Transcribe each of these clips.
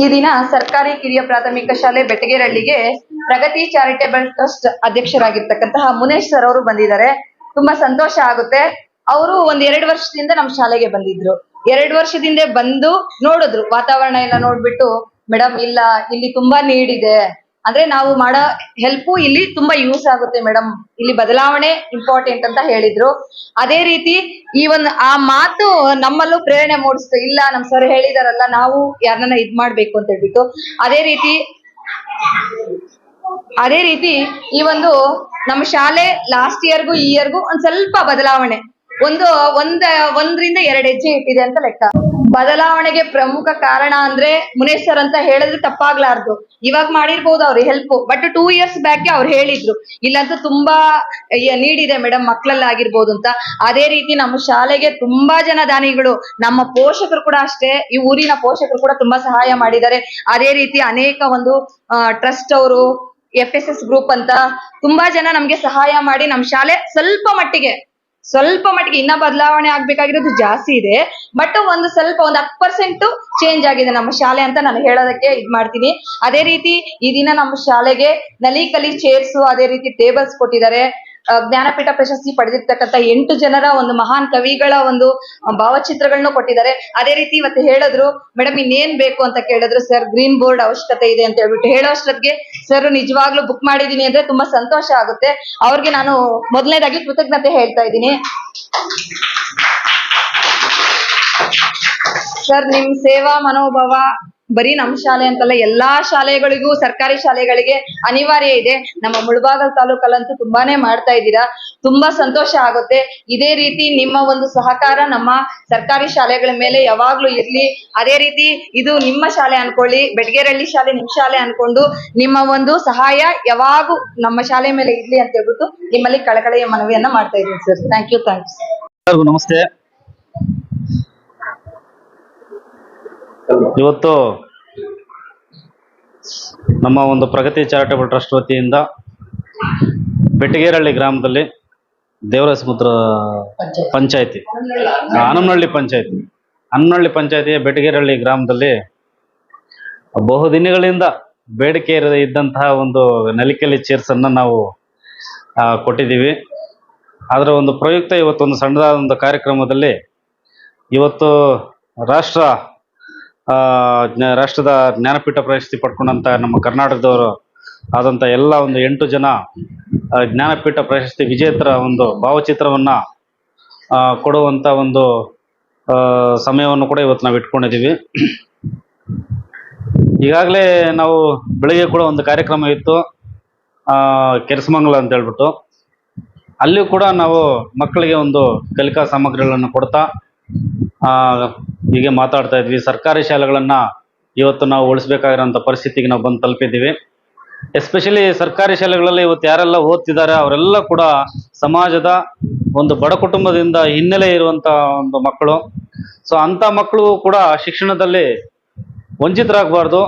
ಈ ದಿನ ಸರ್ಕಾರಿ ಕಿರಿಯ ಪ್ರಾಥಮಿಕ ಶಾಲೆ ಬೆಟಗೇರಳ್ಳಿಗೆ ಪ್ರಗತಿ ಚಾರಿಟೇಬಲ್ ಟ್ರಸ್ಟ್ ಅಧ್ಯಕ್ಷರಾಗಿರ್ತಕ್ಕಂತಹ ಮುನೇಶ್ ಸರ್ ಅವರು ಬಂದಿದ್ದಾರೆ. ತುಂಬಾ ಸಂತೋಷ ಆಗುತ್ತೆ. ಅವರು ಒಂದ್ ಎರಡು ವರ್ಷದಿಂದ ನಮ್ಮ ಶಾಲೆಗೆ ಬಂದಿದ್ರು. ಎರಡು ವರ್ಷದಿಂದ ಬಂದು ನೋಡಿದ್ರು. ವಾತಾವರಣ ಎಲ್ಲ ನೋಡ್ಬಿಟ್ಟು, ಮೇಡಮ್, ಇಲ್ಲ, ಇಲ್ಲಿ ತುಂಬಾ ನೀಡಿದೆ. ಅಂದ್ರೆ ನಾವು ಮಾಡೋ ಹೆಲ್ಪು ಇಲ್ಲಿ ತುಂಬಾ ಯೂಸ್ ಆಗುತ್ತೆ ಮೇಡಮ್ ಇಲ್ಲಿ ಬದಲಾವಣೆ ಇಂಪಾರ್ಟೆಂಟ್ ಅಂತ ಹೇಳಿದ್ರು. ಅದೇ ರೀತಿ ಈ ಒಂದು ಆ ಮಾತು ನಮ್ಮಲ್ಲೂ ಪ್ರೇರಣೆ ಮೂಡಿಸ್ತು. ಇಲ್ಲ, ನಮ್ ಸರ್ ಹೇಳಿದಾರಲ್ಲ, ನಾವು ಯಾರನ್ನ ಇದ್ ಮಾಡ್ಬೇಕು ಅಂತ ಹೇಳ್ಬಿಟ್ಟು. ಅದೇ ರೀತಿ ಅದೇ ರೀತಿ ಈ ಒಂದು ನಮ್ಮ ಶಾಲೆ ಲಾಸ್ಟ್ ಇಯರ್ಗೂ ಈ ಇಯರ್ಗೂ ಒಂದ್ ಸ್ವಲ್ಪ ಬದಲಾವಣೆ. ಒಂದು, ಒಂದ, ಒಂದ್ರಿಂದ ಎರಡ್ ಹೆಜ್ಜೆ ಇಟ್ಟಿದೆ ಅಂತ ಲೆಕ್ಕ. ಬದಲಾವಣೆಗೆ ಪ್ರಮುಖ ಕಾರಣ ಅಂದ್ರೆ ಮುನೇಶ್ ಸರ್ ಅಂತ ಹೇಳಿದ್ರೆ ತಪ್ಪಾಗ್ಲಾರ್ದು. ಇವಾಗ ಮಾಡಿರ್ಬೋದು ಅವ್ರು help but two years back ಅವ್ರು ಹೇಳಿದ್ರು. ಇಲ್ಲಂತೂ ತುಂಬಾ ನೀಡಿದೆ ಮೇಡಮ್ ಮಕ್ಕಳಲ್ಲಿ ಆಗಿರ್ಬೋದು ಅಂತ. ಅದೇ ರೀತಿ ನಮ್ಮ ಶಾಲೆಗೆ ತುಂಬಾ ಜನ ದಾನಿಗಳು, ನಮ್ಮ ಪೋಷಕರು ಕೂಡ ಅಷ್ಟೇ, ಈ ಊರಿನ ಪೋಷಕರು ಕೂಡ ತುಂಬಾ ಸಹಾಯ ಮಾಡಿದ್ದಾರೆ. ಅದೇ ರೀತಿ ಅನೇಕ ಒಂದು ಟ್ರಸ್ಟ್ ಅವರು ಎಫ್ ಎಸ್ ಎಸ್ ಗ್ರೂಪ್ ಅಂತ ತುಂಬಾ ಜನ ನಮ್ಗೆ ಸಹಾಯ ಮಾಡಿ ನಮ್ಮ ಶಾಲೆ ಸ್ವಲ್ಪ ಮಟ್ಟಿಗೆ ಸ್ವಲ್ಪ ಮಟ್ಟಿಗೆ ಇನ್ನ ಬದಲಾವಣೆ ಆಗ್ಬೇಕಾಗಿರೋದು ಜಾಸ್ತಿ ಇದೆ. ಬಟ್ ಒಂದು ಸ್ವಲ್ಪ ಒಂದು ಹತ್ತು ಪರ್ಸೆಂಟ್ ಚೇಂಜ್ ಆಗಿದೆ ನಮ್ಮ ಶಾಲೆ ಅಂತ ನಾನು ಹೇಳೋದಕ್ಕೆ ಇದ್ ಮಾಡ್ತೀನಿ. ಅದೇ ರೀತಿ ಈ ದಿನ ನಮ್ಮ ಶಾಲೆಗೆ ನಲಿ ಕಲಿ ಚೇರ್ಸ್ ಅದೇ ರೀತಿ ಟೇಬಲ್ಸ್ ಕೊಟ್ಟಿದ್ದಾರೆ. ಜ್ಞಾನಪೀಠ ಪ್ರಶಸ್ತಿ ಪಡೆದಿರ್ತಕ್ಕಂಥ ಎಂಟು ಜನರ ಒಂದು ಮಹಾನ್ ಕವಿಗಳ ಒಂದು ಭಾವಚಿತ್ರಗಳನ್ನು ಕೊಟ್ಟಿದ್ದಾರೆ. ಅದೇ ರೀತಿ ಇವತ್ತು ಹೇಳಿದ್ರು ಮೇಡಮ್ ಇನ್ನೇನ್ ಬೇಕು ಅಂತ ಕೇಳಿದ್ರು, ಸರ್, ಗ್ರೀನ್ ಬೋರ್ಡ್ ಅವಶ್ಯಕತೆ ಇದೆ ಅಂತ ಹೇಳ್ಬಿಟ್ಟು ಹೇಳೋ ಅಷ್ಟೊತ್ತಿಗೆ ಸರ್ ನಿಜವಾಗ್ಲೂ ಬುಕ್ ಮಾಡಿದೀನಿ ಅಂದ್ರೆ ತುಂಬಾ ಸಂತೋಷ ಆಗುತ್ತೆ. ಅವ್ರಿಗೆ ನಾನು ಮೊದಲನೇದಾಗಿ ಕೃತಜ್ಞತೆ ಹೇಳ್ತಾ ಇದ್ದೀನಿ. ಸರ್, ನಿಮ್ ಸೇವಾ ಮನೋಭಾವ ಬರೀ ನಮ್ಮ ಶಾಲೆ ಅಂತಲ್ಲ, ಎಲ್ಲಾ ಶಾಲೆಗಳಿಗೂ, ಸರ್ಕಾರಿ ಶಾಲೆಗಳಿಗೆ ಅನಿವಾರ್ಯ ಇದೆ. ನಮ್ಮ ಮುಳಬಾಗಲ್ ತಾಲೂಕಲ್ಲಂತೂ ತುಂಬಾನೇ ಮಾಡ್ತಾ ಇದ್ದೀರಾ. ತುಂಬಾ ಸಂತೋಷ ಆಗುತ್ತೆ. ಇದೇ ರೀತಿ ನಿಮ್ಮ ಒಂದು ಸಹಕಾರ ನಮ್ಮ ಸರ್ಕಾರಿ ಶಾಲೆಗಳ ಮೇಲೆ ಯಾವಾಗ್ಲೂ ಇರ್ಲಿ. ಅದೇ ರೀತಿ ಇದು ನಿಮ್ಮ ಶಾಲೆ ಅನ್ಕೊಳ್ಳಿ ಬೆಡ್ಗೇರಹಳ್ಳಿ ಶಾಲೆ ನಿಮ್ ಶಾಲೆ ಅನ್ಕೊಂಡು ನಿಮ್ಮ ಒಂದು ಸಹಾಯ ಯಾವಾಗೂ ನಮ್ಮ ಶಾಲೆ ಮೇಲೆ ಇರ್ಲಿ ಅಂತ ಹೇಳ್ಬಿಟ್ಟು ನಿಮ್ಮಲ್ಲಿ ಕಳಕಳೆಯ ಮನವಿಯನ್ನ ಮಾಡ್ತಾ ಇದ್ದೀನಿ ಸರ್. ಥ್ಯಾಂಕ್ ಯು ಥ್ಯಾಂಕ್ಸ್ ನಮಸ್ತೆ. ಇವತ್ತು ನಮ್ಮ ಒಂದು ಪ್ರಗತಿ ಚಾರಿಟಬಲ್ ಟ್ರಸ್ಟ್ ವತಿಯಿಂದ ಬೆಟ್ಟಗೇರಹಳ್ಳಿ ಗ್ರಾಮದಲ್ಲಿ ದೇವರ ಸಮುದ್ರ ಪಂಚಾಯತಿ ಹನುಮನಹಳ್ಳಿ ಪಂಚಾಯತಿ. ಹನುಮನಹಳ್ಳಿ ಪಂಚಾಯತಿಯ ಬೆಟ್ಟಗೇರಹಳ್ಳಿ ಗ್ರಾಮದಲ್ಲಿ ಬಹುದಿನಗಳಿಂದ ಬೇಡಿಕೆ ಇದ್ದಂತಹ ಒಂದು ನಲಿಕಲಿ ಚೇರ್ಸನ್ನು ನಾವು ಕೊಟ್ಟಿದ್ದೀವಿ. ಅದರ ಒಂದು ಪ್ರಯುಕ್ತ ಇವತ್ತೊಂದು ಸಣ್ಣದಾದ ಒಂದು ಕಾರ್ಯಕ್ರಮದಲ್ಲಿ ಇವತ್ತು ರಾಷ್ಟ್ರ ರಾಷ್ಟ್ರದ ಜ್ಞಾನಪೀಠ ಪ್ರಶಸ್ತಿ ಪಡ್ಕೊಂಡಂತ ನಮ್ಮ ಕರ್ನಾಟಕದವರು ಆದಂಥ ಎಲ್ಲ ಒಂದು ಎಂಟು ಜನ ಜ್ಞಾನಪೀಠ ಪ್ರಶಸ್ತಿ ವಿಜೇತರ ಒಂದು ಭಾವಚಿತ್ರವನ್ನ ಕೊಡುವಂತ ಒಂದು ಸಮಯವನ್ನು ಕೂಡ ಇವತ್ತು ನಾವು ಇಟ್ಕೊಂಡಿದ್ದೀವಿ ಈಗಾಗಲೇ ನಾವು ಬೆಳಿಗ್ಗೆ ಕೂಡ ಒಂದು ಕಾರ್ಯಕ್ರಮ ಇತ್ತು ಕೆರಸಮಂಗಲ ಅಂತ ಹೇಳ್ಬಿಟ್ಟು. ಅಲ್ಲಿಯೂ ಕೂಡ ನಾವು ಮಕ್ಕಳಿಗೆ ಒಂದು ಕಲಿಕಾ ಸಾಮಗ್ರಿಗಳನ್ನು ಕೊಡ್ತಾ ಹೀಗೆ ಮಾತಾಡ್ತಾ ಇದ್ವಿ. ಸರ್ಕಾರಿ ಶಾಲೆಗಳನ್ನ ಇವತ್ತು ನಾವು ಉಳಿಸ್ಬೇಕಾಗಿರೋಂಥ ಪರಿಸ್ಥಿತಿಗೆ ನಾವು ಬಂದು ತಲುಪಿದ್ದೀವಿ. ಎಸ್ಪೆಷಲಿ ಸರ್ಕಾರಿ ಶಾಲೆಗಳಲ್ಲಿ ಇವತ್ತು ಯಾರೆಲ್ಲ ಓದ್ತಿದ್ದಾರೆ, ಅವರೆಲ್ಲ ಕೂಡ ಸಮಾಜದ ಒಂದು ಬಡ ಕುಟುಂಬದಿಂದ ಹಿನ್ನೆಲೆ ಇರುವಂಥ ಒಂದು ಮಕ್ಕಳು. ಸೊ ಅಂತ ಮಕ್ಕಳು ಕೂಡ ಶಿಕ್ಷಣದಲ್ಲಿ ವಂಚಿತರಾಗಬಾರ್ದು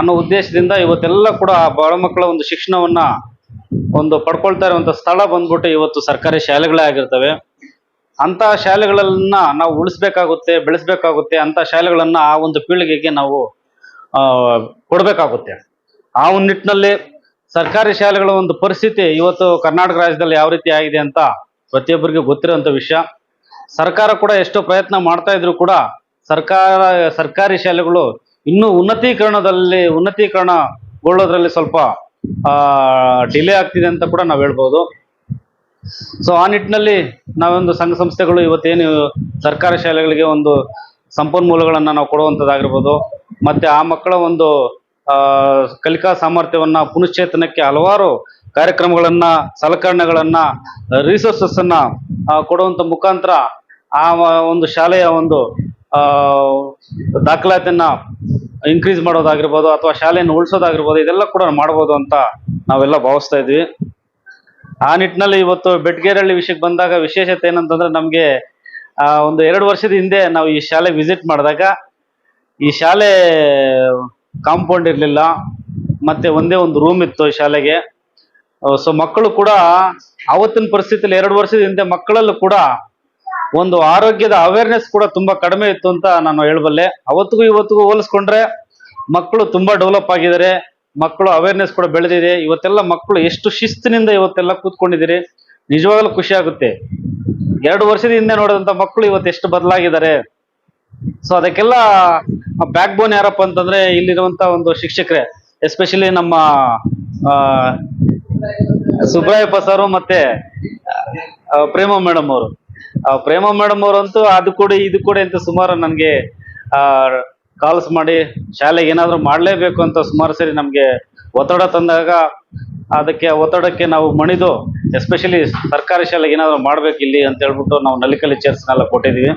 ಅನ್ನೋ ಉದ್ದೇಶದಿಂದ ಇವತ್ತೆಲ್ಲ ಕೂಡ ಬಡ ಮಕ್ಕಳ ಒಂದು ಶಿಕ್ಷಣವನ್ನ ಒಂದು ಪಡ್ಕೊಳ್ತಾ ಇರುವಂಥ ಸ್ಥಳ ಬಂದ್ಬಿಟ್ಟು ಇವತ್ತು ಸರ್ಕಾರಿ ಶಾಲೆಗಳೇ ಆಗಿರ್ತವೆ. ಅಂತ ಶಾಲೆಗಳನ್ನ ನಾವು ಉಳಿಸ್ಬೇಕಾಗುತ್ತೆ, ಬೆಳೆಸ್ಬೇಕಾಗುತ್ತೆ ಅಂತ ಶಾಲೆಗಳನ್ನ ಆ ಒಂದು ಪೀಳಿಗೆಗೆ ನಾವು ಕೊಡ್ಬೇಕಾಗುತ್ತೆ. ಆ ಒಂದು ನಿಟ್ಟಿನಲ್ಲಿ ಸರ್ಕಾರಿ ಶಾಲೆಗಳ ಒಂದು ಪರಿಸ್ಥಿತಿ ಇವತ್ತು ಕರ್ನಾಟಕ ರಾಜ್ಯದಲ್ಲಿ ಯಾವ ರೀತಿ ಆಗಿದೆ ಅಂತ ಪ್ರತಿಯೊಬ್ಬರಿಗೆ ಗೊತ್ತಿರುವಂತ ವಿಷಯ. ಸರ್ಕಾರ ಕೂಡ ಎಷ್ಟೋ ಪ್ರಯತ್ನ ಮಾಡ್ತಾ ಇದ್ರು ಕೂಡ ಸರ್ಕಾರ, ಸರ್ಕಾರಿ ಶಾಲೆಗಳು ಇನ್ನೂ ಉನ್ನತೀಕರಣದಲ್ಲಿ, ಉನ್ನತೀಕರಣಗೊಳ್ಳೋದ್ರಲ್ಲಿ ಸ್ವಲ್ಪ ಡಿಲೇ ಆಗ್ತಿದೆ ಅಂತ ಕೂಡ ನಾವು ಹೇಳ್ಬೋದು. ಸೊ ಆ ನಿಟ್ಟಿನಲ್ಲಿ ನಾವೊಂದು ಸಂಘ ಸಂಸ್ಥೆಗಳು ಇವತ್ತೇನು ಸರ್ಕಾರಿ ಶಾಲೆಗಳಿಗೆ ಒಂದು ಸಂಪನ್ಮೂಲಗಳನ್ನು ನಾವು ಕೊಡುವಂಥದ್ದಾಗಿರ್ಬೋದು. ಮತ್ತೆ ಆ ಮಕ್ಕಳ ಒಂದು ಕಲಿಕಾ ಸಾಮರ್ಥ್ಯವನ್ನ, ಪುನಶ್ಚೇತನಕ್ಕೆ ಹಲವಾರು ಕಾರ್ಯಕ್ರಮಗಳನ್ನ, ಸಲಕರಣೆಗಳನ್ನ ರಿಸೋರ್ಸಸ್ ಕೊಡುವಂಥ ಮುಖಾಂತರ ಆ ಒಂದು ಶಾಲೆಯ ಒಂದು ದಾಖಲಾತಿಯನ್ನ ಇನ್ಕ್ರೀಸ್ ಮಾಡೋದಾಗಿರ್ಬೋದು ಅಥವಾ ಶಾಲೆಯನ್ನು ಉಳಿಸೋದಾಗಿರ್ಬೋದು, ಇದೆಲ್ಲ ಕೂಡ ಮಾಡ್ಬೋದು ಅಂತ ನಾವೆಲ್ಲ ಭಾವಿಸ್ತಾ ಇದ್ವಿ. ಆ ನಿಟ್ಟಿನಲ್ಲಿ ಇವತ್ತು ಬೆಟ್ಗೇರಳ್ಳಿ ವಿಷಯಕ್ಕೆ ಬಂದಾಗ ವಿಶೇಷತೆ ಏನಂತಂದ್ರೆ ನಮಗೆ ಒಂದು ಎರಡು ವರ್ಷದ ಹಿಂದೆ ನಾವು ಈ ಶಾಲೆ ವಿಸಿಟ್ ಮಾಡಿದಾಗ ಈ ಶಾಲೆ ಕಾಂಪೌಂಡ್ ಇರಲಿಲ್ಲ, ಮತ್ತೆ ಒಂದೇ ಒಂದು ರೂಮ್ ಇತ್ತು ಈ ಶಾಲೆಗೆ. ಸೊ ಮಕ್ಕಳು ಕೂಡ ಅವತ್ತಿನ ಪರಿಸ್ಥಿತಿಯಲ್ಲಿ ಎರಡು ವರ್ಷದ ಹಿಂದೆ ಮಕ್ಕಳಲ್ಲೂ ಕೂಡ ಒಂದು ಆರೋಗ್ಯದ ಅವೇರ್ನೆಸ್ ಕೂಡ ತುಂಬಾ ಕಡಿಮೆ ಇತ್ತು ಅಂತ ನಾನು ಹೇಳಬಲ್ಲೆ. ಅವತ್ತಿಗೂ ಇವತ್ತಿಗೂ ಹೋಲಿಸ್ಕೊಂಡ್ರೆ ಮಕ್ಕಳು ತುಂಬಾ ಡೆವಲಪ್ ಆಗಿದ್ದಾರೆ. ಮಕ್ಕಳು ಅವೇರ್ನೆಸ್ ಕೂಡ ಬೆಳೆದಿದೆ. ಇವತ್ತೆಲ್ಲ ಮಕ್ಕಳು ಎಷ್ಟು ಶಿಸ್ತಿನಿಂದ ಇವತ್ತೆಲ್ಲ ಕೂತ್ಕೊಂಡಿದ್ದೀರಿ? ನಿಜವಾಗ್ಲೂ ಖುಷಿ ಆಗುತ್ತೆ. ಎರಡು ವರ್ಷದ ಹಿಂದೆ ನೋಡಿದಂತ ಮಕ್ಕಳು ಇವತ್ತು ಎಷ್ಟು ಬದಲಾಗಿದ್ದಾರೆ. ಸೊ ಅದಕ್ಕೆಲ್ಲ ಬ್ಯಾಕ್ ಬೋನ್ ಯಾರಪ್ಪ ಅಂತಂದ್ರೆ ಇಲ್ಲಿರುವಂತ ಒಂದು ಶಿಕ್ಷಕರೇ ಎಸ್ಪೆಷಲಿ ನಮ್ಮ ಸುಬ್ರಾಯಪ್ಪ ಸರ್ ಮತ್ತೆ ಪ್ರೇಮ ಮೇಡಮ್ ಅವರು. ಪ್ರೇಮ ಮೇಡಮ್ ಅವರಂತೂ ಅದು ಕೂಡ, ಇದು ಕೂಡ ಅಂತ ಸುಮಾರು ನನಗೆ ಕಾಲ್ಸ್ ಮಾಡಿ ಶಾಲೆಗೆ ಏನಾದರೂ ಮಾಡಲೇಬೇಕು ಅಂತ ಸುಮಾರು ಸರಿ ನಮಗೆ ಒತ್ತಡ ತಂದಾಗ ಅದಕ್ಕೆ ಒತ್ತಡಕ್ಕೆ ನಾವು ಮಣಿದು ಎಸ್ಪೆಷಲಿ ಸರ್ಕಾರಿ ಶಾಲೆಗೆ ಏನಾದರೂ ಮಾಡ್ಬೇಕು ಇಲ್ಲಿ ಅಂತ ಹೇಳ್ಬಿಟ್ಟು ನಾವು ನಲಿಕಲಿ ಚೇರ್ಸ್ನೆಲ್ಲ ಕೊಟ್ಟಿದ್ದೀವಿ.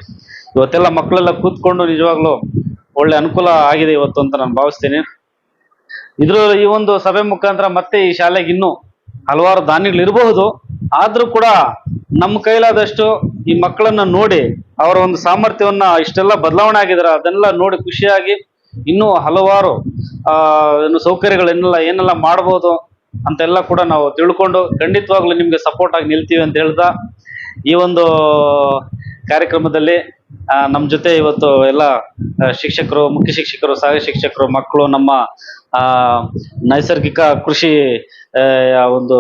ಇವತ್ತೆಲ್ಲ ಮಕ್ಕಳೆಲ್ಲ ಕೂತ್ಕೊಂಡು ನಿಜವಾಗ್ಲೂ ಒಳ್ಳೆ ಅನುಕೂಲ ಆಗಿದೆ ಇವತ್ತು ಅಂತ ನಾನು ಭಾವಿಸ್ತೀನಿ. ಇದ್ರ ಈ ಒಂದು ಸಭೆ ಮುಖಾಂತರ ಮತ್ತೆ ಈ ಶಾಲೆಗೆ ಇನ್ನೂ ಹಲವಾರು ದಾನಿಗಳು ಇರಬಹುದು ಆದ್ರೂ ಕೂಡ ನಮ್ಮ ಕೈಲಾದಷ್ಟು ಈ ಮಕ್ಕಳನ್ನ ನೋಡಿ ಅವರ ಒಂದು ಸಾಮರ್ಥ್ಯವನ್ನ ಇಷ್ಟೆಲ್ಲ ಬದಲಾವಣೆ ಆಗಿದಾರೆ, ಅದನ್ನೆಲ್ಲ ನೋಡಿ ಖುಷಿಯಾಗಿ ಇನ್ನೂ ಹಲವಾರು, ಆ, ಏನು ಸೌಕರ್ಯಗಳನ್ನೆಲ್ಲ ಏನೆಲ್ಲ ಮಾಡ್ಬೋದು ಅಂತೆಲ್ಲ ಕೂಡ ನಾವು ತಿಳ್ಕೊಂಡು ಖಂಡಿತವಾಗ್ಲೂ ನಿಮ್ಗೆ ಸಪೋರ್ಟ್ ಆಗಿ ನಿಲ್ತೀವಿ ಅಂತ ಹೇಳ್ತಾ ಈ ಒಂದು ಕಾರ್ಯಕ್ರಮದಲ್ಲಿ ನಮ್ಮ ಜೊತೆ ಇವತ್ತು ಎಲ್ಲ ಶಿಕ್ಷಕರು, ಮುಖ್ಯ ಶಿಕ್ಷಕರು ಸಹ ಶಿಕ್ಷಕರು, ಮಕ್ಕಳು, ನಮ್ಮ ನೈಸರ್ಗಿಕ ಕೃಷಿ ಒಂದು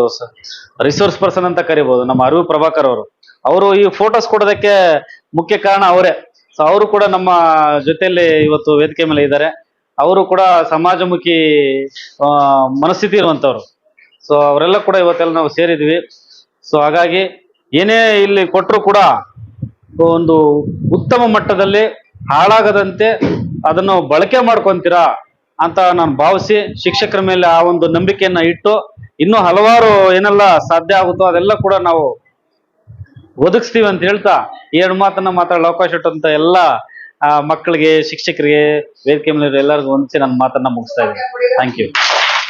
ರಿಸೋರ್ಸ್ ಪರ್ಸನ್ ಅಂತ ಕರಿಬಹುದು ನಮ್ಮ ಅರಿವು ಪ್ರಭಾಕರ್ ಅವರು. ಅವರು ಈ ಫೋಟೋಸ್ ಕೊಡೋದಕ್ಕೆ ಮುಖ್ಯ ಕಾರಣ ಅವರೇ. ಸೊ ಅವರು ಕೂಡ ನಮ್ಮ ಜೊತೆಯಲ್ಲಿ ಇವತ್ತು ವೇದಿಕೆ ಮೇಲೆ ಇದ್ದಾರೆ. ಅವರು ಕೂಡ ಸಮಾಜಮುಖಿ ಮನಸ್ಥಿತಿ ಇರುವಂತವ್ರು. ಸೊ ಅವರೆಲ್ಲ ಕೂಡ ಇವತ್ತೆಲ್ಲ ನಾವು ಸೇರಿದ್ವಿ. ಸೊ ಹಾಗಾಗಿ ಏನೇ ಇಲ್ಲಿ ಕೊಟ್ಟರು ಕೂಡ ಒಂದು ಉತ್ತಮ ಮಟ್ಟದಲ್ಲಿ ಹಾಳಾಗದಂತೆ ಅದನ್ನು ಬಳಕೆ ಮಾಡ್ಕೊಂತೀರಾ ಅಂತ ನಾನು ಭಾವಿಸಿ ಶಿಕ್ಷಕರ ಮೇಲೆ ಆ ಒಂದು ನಂಬಿಕೆಯನ್ನ ಇಟ್ಟು ಇನ್ನೂ ಹಲವಾರು ಏನೆಲ್ಲ ಸಾಧ್ಯ ಆಗುತ್ತೋ ಅದೆಲ್ಲ ಕೂಡ ನಾವು ಒದಗಿಸ್ತೀವಿ ಅಂತ ಹೇಳ್ತಾ ಎರಡು ಮಾತನ್ನ ಮಾತಾಡಲು ಅವಕಾಶ ಇಟ್ಟಂತ ಎಲ್ಲ ಮಕ್ಕಳಿಗೆ, ಶಿಕ್ಷಕರಿಗೆ, ವೇದಿಕೆ ಮೇಲೆ ಎಲ್ಲರಿಗೂ ಹೊಂದಿಸಿ ನನ್ನ ಮಾತನ್ನ ಮುಗಿಸ್ತಾ ಇದ್ದೀನಿ. Thank you